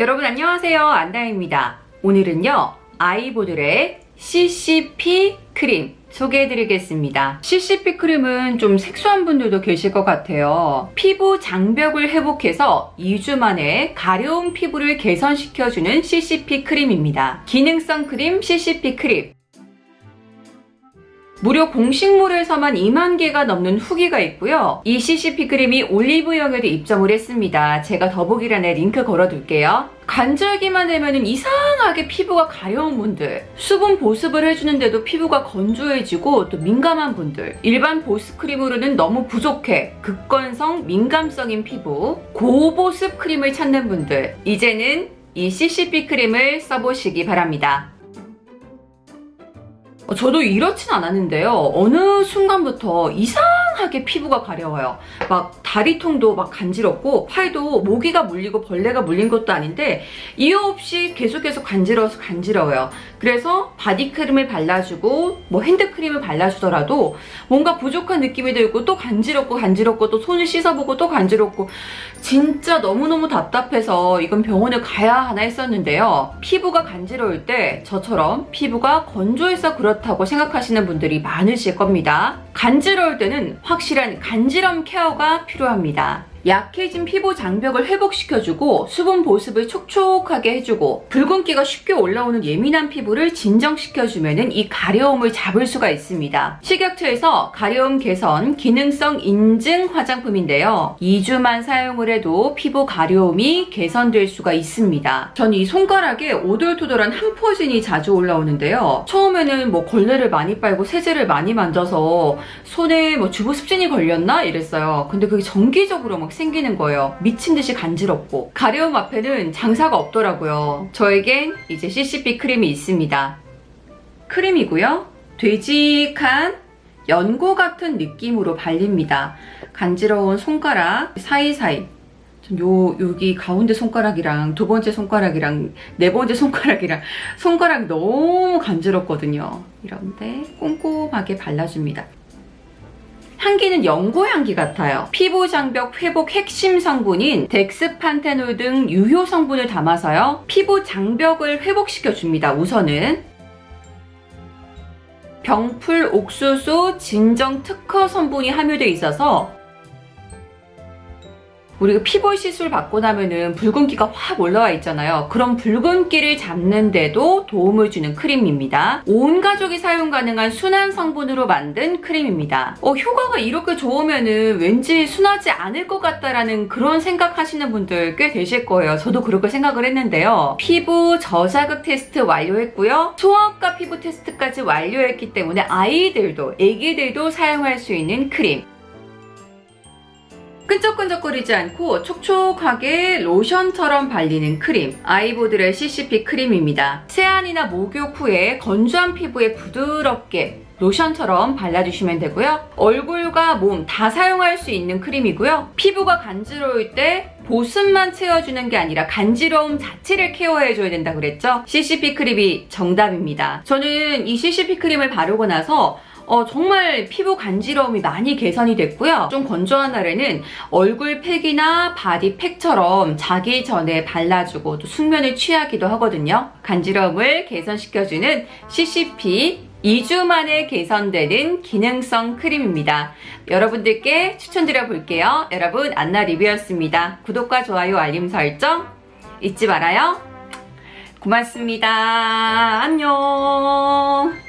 여러분 안녕하세요. 안다입니다. 오늘은요. 아이보들의 CCP 크림 소개해드리겠습니다. CCP 크림은 좀 색소한 분들도 계실 것 같아요. 피부 장벽을 회복해서 2주 만에 가려운 피부를 개선시켜주는 CCP 크림입니다. 기능성 크림 CCP 크림. 무려 공식몰에서만 2만 개가 넘는 후기가 있고요. 이 CCP 크림이 올리브영에도 입점을 했습니다. 제가 더보기란에 링크 걸어둘게요. 관절기만 되면 이상하게 피부가 가려운 분들, 수분 보습을 해주는데도 피부가 건조해지고 또 민감한 분들, 일반 보습 크림으로는 너무 부족해, 극건성 민감성인 피부, 고보습 크림을 찾는 분들, 이제는 이 CCP 크림을 써보시기 바랍니다. 어, 저도 이렇진 않았는데요. 어느 순간부터 이상 하게 피부가 가려워요. 막 다리통도 막 간지럽고 팔도 모기가 물리고 벌레가 물린 것도 아닌데 이유 없이 계속해서 간지러워서 간지러워요. 그래서 바디크림을 발라주고 뭐 핸드크림을 발라주더라도 뭔가 부족한 느낌이 들고 또 간지럽고 간지럽고 또 손을 씻어보고 또 간지럽고 진짜 너무너무 답답해서 이건 병원에 가야 하나 했었는데요. 피부가 간지러울 때 저처럼 피부가 건조해서 그렇다고 생각하시는 분들이 많으실 겁니다. 간지러울 때는 확실한 간지럼 케어가 필요합니다. 약해진 피부 장벽을 회복시켜주고 수분 보습을 촉촉하게 해주고 붉은기가 쉽게 올라오는 예민한 피부를 진정시켜주면 이 가려움을 잡을 수가 있습니다. 식약처에서 가려움 개선 기능성 인증 화장품인데요. 2주만 사용을 해도 피부 가려움이 개선될 수가 있습니다. 전 이 손가락에 오돌토돌한 항포진이 자주 올라오는데요. 처음에는 뭐 걸레를 많이 빨고 세제를 많이 만져서 손에 뭐 주부 습진이 걸렸나 이랬어요. 근데 그게 정기적으로 막 생기는 거예요. 미친 듯이 간지럽고 가려움 앞에는 장사가 없더라고요. 저에겐 이제 CCP 크림이 있습니다. 크림이고요. 되직한 연고 같은 느낌으로 발립니다. 간지러운 손가락 사이사이 전 요, 여기 가운데 손가락이랑 두 번째 손가락이랑 네 번째 손가락이랑 손가락이 너무 간지럽거든요. 이런데 꼼꼼하게 발라줍니다. 향기는 연고 향기 같아요. 피부 장벽 회복 핵심 성분인 덱스판테놀 등 유효 성분을 담아서요. 피부 장벽을 회복시켜 줍니다. 우선은 병풀 옥수수 진정 특허 성분이 함유되어 있어서 우리가 피부 시술 받고 나면은 붉은기가 확 올라와 있잖아요. 그런 붉은기를 잡는데도 도움을 주는 크림입니다. 온 가족이 사용 가능한 순한 성분으로 만든 크림입니다. 어, 효과가 이렇게 좋으면은 왠지 순하지 않을 것 같다라는 그런 생각하시는 분들 꽤 되실 거예요. 저도 그렇게 생각을 했는데요. 피부 저자극 테스트 완료했고요. 소아과 피부 테스트까지 완료했기 때문에 아이들도, 애기들도 사용할 수 있는 크림. 끈적끈적거리지 않고 촉촉하게 로션처럼 발리는 크림 아이보들의 CCP 크림입니다. 세안이나 목욕 후에 건조한 피부에 부드럽게 로션처럼 발라주시면 되고요. 얼굴과 몸 다 사용할 수 있는 크림이고요. 피부가 간지러울 때 보습만 채워주는 게 아니라 간지러움 자체를 케어해줘야 된다 그랬죠? CCP 크림이 정답입니다. 저는 이 CCP 크림을 바르고 나서 어, 정말 피부 간지러움이 많이 개선이 됐고요. 좀 건조한 날에는 얼굴 팩이나 바디 팩처럼 자기 전에 발라주고 또 숙면을 취하기도 하거든요. 간지러움을 개선시켜주는 CCP 2주 만에 개선되는 기능성 크림입니다. 여러분들께 추천드려 볼게요. 여러분, 안나 리뷰였습니다. 구독과 좋아요, 알림 설정 잊지 말아요. 고맙습니다. 안녕.